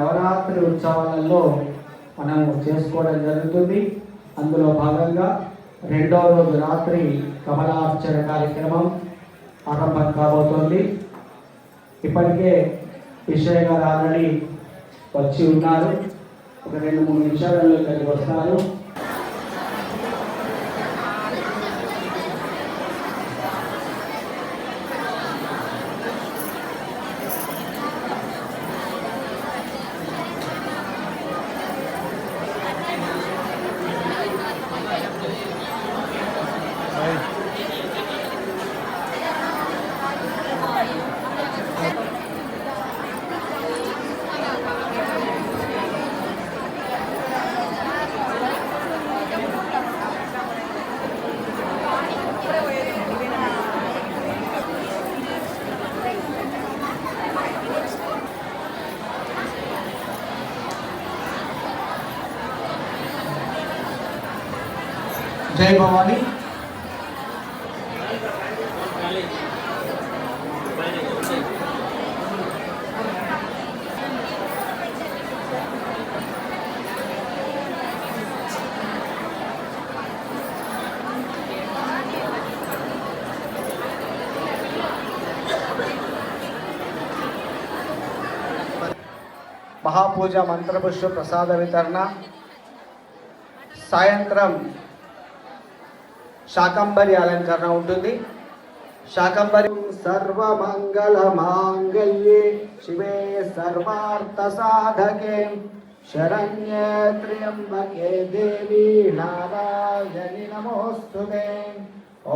నవరాత్రి ఉత్సవాలలో మనం చేసుకోవడం జరుగుతుంది. అందులో భాగంగా రెండవ రోజు రాత్రి కమలార్చన కార్యక్రమం ఆరంభం కాబోతోంది. ఇప్పటికే విషయ గారు ఆల్రెడీ వచ్చి ఉన్నారు. ఒక రెండు మూడు నిమిషాలలో ఇక్కడికి వస్తారు. జై భవాని. మహాపూజ మంత్రపుష్ప ప్రసాద వితరణ. సాయంత్రం శాకంబరి అలంకరణ ఉంటుంది. శాకంబరి సర్వమంగళ మాంగళ్యే శివే సర్వార్థ సాధకే శరణ్యే త్ర్యంబకే దేవి నారాయణి నమోస్తుతే.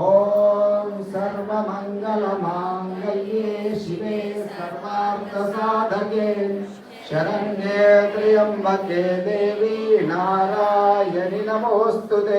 ఓం సర్వమంగళ మాంగళ్యే శివే సర్వార్థ సాధకే శరణ్యే త్ర్యంబకే దేవి నారాయణి నమోస్తుతే.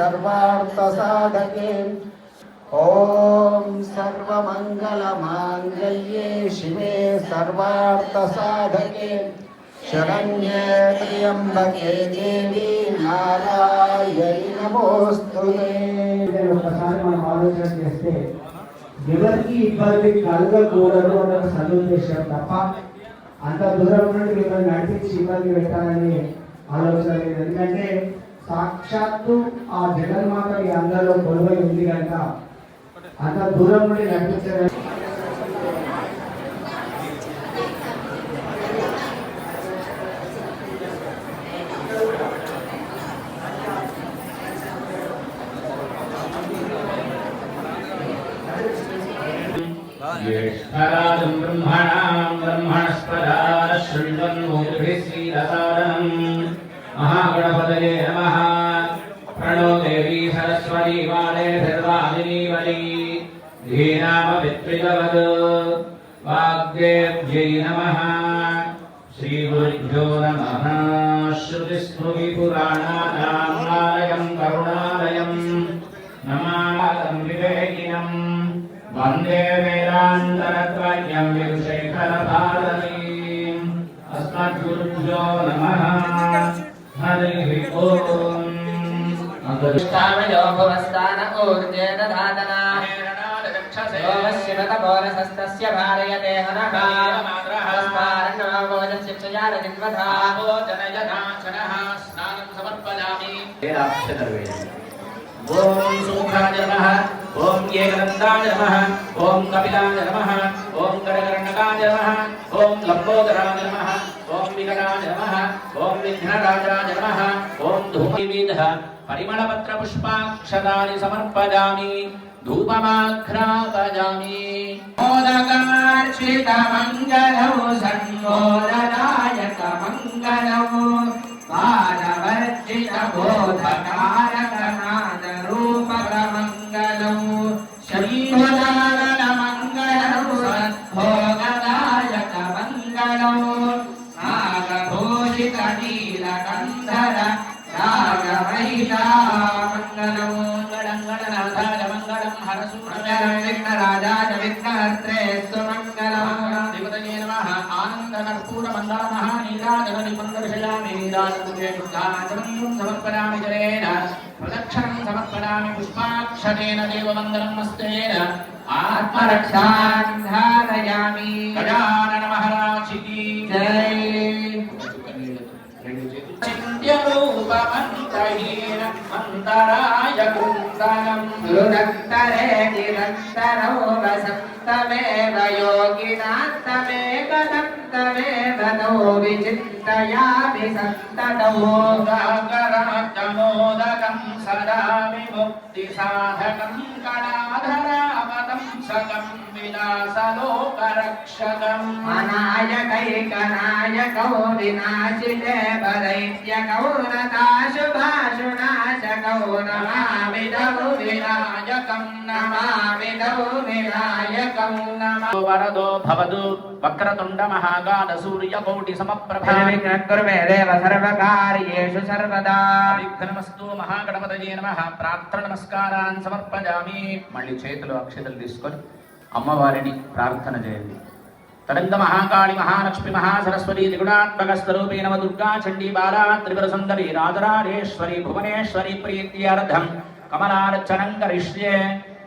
सर्वार्थसाधके ॐ सर्वमङ्गलमाङ्गल्ये शिवे सर्वार्थसाधके शरण्ये त्र्यम्बके देवी नारायणि नमोऽस्तु ఒకసారి మనం ఆలోచన చేస్తే ఎవరికి ఇబ్బంది కలగకూడదు అన్న ఒక సదుద్దేశం తప్ప అంత దూరం నుండి మిమ్మల్ని నడిపించి ఇబ్బంది పెట్టాలని ఆలోచన లేదు ఎందుకంటే సాక్షాత్తు ఆ జగన్మాత మీ అందరిలో కొలువై ఉంది కనుక అంత దూరం నుండి నడిపించడం ज्येष्ठराजम् ब्रह्मणाम् ब्रह्मणस्पदाः शृण्वन्मूर्भिः श्रीरसादनम् महागणपतये नमः प्रणो देवी വലീവാലേ സർവാദിനീവലീ ധീനാമവിത്രിതവത് വാഗ്ദേവ്യൈ നമഃ. ശ്രീഗുരുഭ്യോ നമഃ. ശ്രുതിസ്മൃതിപുരാണാനാം നാരായണം കരുണാലയം നമാലംബിവേകിനം വന്ദേ വേദാന്തരത്രജ്ഞം വിശേഖരഭാരതീം അസ്മദ്ഗുരുഭ്യോ നമഃ. ഹരിഃ ഓം. कामयो पुरस्तान ऊर्जेन धातना योगशिवतपोरसस्तस्य भारयते हनः स्मारणवोजशिक्षया रजिन्वधा जनयनाशनः स्नानं समर्पयामि ॐ सुमुखाय नमः ॐ एकदन्ताय नमः ॐ कपिलाय नमः ॐ करकर्णकाय नमः ॐ लम्बोदराय नमः ॐ विकटाय नमः ॐ विघ्नराजाय नमः వివిధ పరిమళపత్ర పుష్పాక్షరాన్ని సమర్పయామి ధూపమాఘ్రాపయామి మోదకార్చిత మంగళం సన్మోదనాయక మంగళం నీరాజముఖే దుర్గాచమనీయం జలేన ప్రదక్షిణం సమర్పయామి పుష్పాక్షరేణ దేవవందనం హస్తేన. ఆత్మరక్షాన్ ధారయామి గజానన మహారాజుకి జై. చింత్యరూపమంతహీన మంతరాయ కుందనం గురురక్తరే నిరంతరో వసంతమేవ యోగినాత్తమేవ దంతమేవ నో విచింతయామి సంతతమో మోదకం సదా విముక్తి సాధకం కళాధరామతం రక్షకం విలాసలోకరక్షకం అనాయకైకనాయకౌ వినాశితే పరైత్యకౌ నతాశుభాశునాశకౌ నమామిదౌ వినాయకం వరదో భవదు వక్రతుండ మహాగాన సూర్య కోటి సమప్రభ కుర్మే దేవ సర్వకార్యేషు సర్వదా విఘ్నమస్తు మహాగణపతయే నమ ప్రార్థన నమస్కారాన్ని సమర్పజామి మళ్ళీ చేతులు అక్షతలు తీసుకొని అమ్మవారిని ప్రార్థన చేయండి. తరంగ మహాకాళి మహాలక్ష్మి మహాసరస్వతి త్రిగుణాత్మక స్వరూపే నవ దుర్గా చండీ బాలా త్రిపుర సుందరి రాజరాజేశ్వరి భువనేశ్వరి ప్రీత్యర్థం కమలార్చనం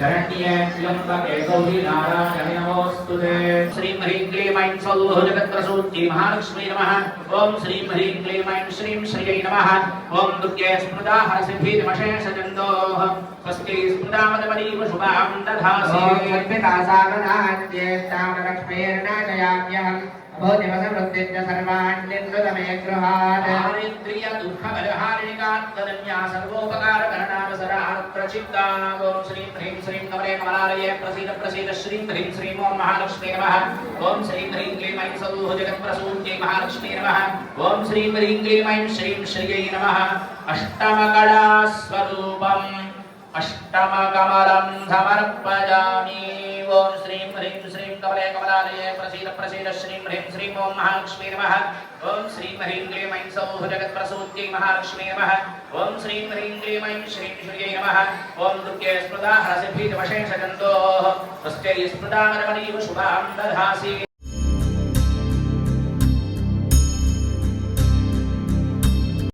పాలకేట విలసద్హస్తాభిరాజ్ సింహాసనం సమర్పయామి సర్వమంగళమాంగళ్యే శ్రే సర్వార్థసాధికే శరణ్యే త్ర్యంబకే గౌరీ నారాయణి నమోస్తుతే శ్రీం హ్రీం క్లీం ఐం స్వౌః జగత్ప్రసూత్యై మహాలక్ష్మీ నమః ఓం శ్రీం హ్రీం క్లీం ఐం శ్రీం శ్రియై నమః ఓం దుర్గే స్మృతా హరసిద్ధిర్మశేషజందోః స్వస్తి స్మృతామదమరీవ శుభాం దధాసి లక్ష్మీర్నాశయామ్యహం భూతివసమృత్యుంచ సర్వాణ్యమే గృహాత్ దారిద్ర్య దుఃఖ బలహారిణికాత్తదన్యా సర్వోపకారకరణావసరా ప్రచిత్తా ఓం శ్రీం హ్రీం శ్రీం కమలే కమలాలయే ప్రసీద ప్రసీద శ్రీం హ్రీం శ్రీం ఓం మహాలక్ష్మీ నమః ఓం శ్రీం హ్రీం క్లీం ఐం సౌః జగత్ప్రసూత్యై మహాలక్ష్మీ నమః ఓం శ్రీం అష్టమకమలం సమర్పయామి ఓం శ్రీం హ్రీం శ్రీం కమలే కమలాలయే ప్రసీద ప్రసీద శ్రీం హ్రీం శ్రీం ఓం మహాలక్ష్మీ నమః ఓం శ్రీం హ్రీం క్లీం ఐం సౌః జగత్ప్రసూత్యై మహాలక్ష్మీ నమః ఓం శ్రీం హ్రీం క్లీం ఐం శ్రీం శ్రీయై నమః ఓం దుర్గే స్మృతా హరసిభీతవశేషజంతోః స్వస్త్యై స్మృతామరమణీవ శుభాం దధాసి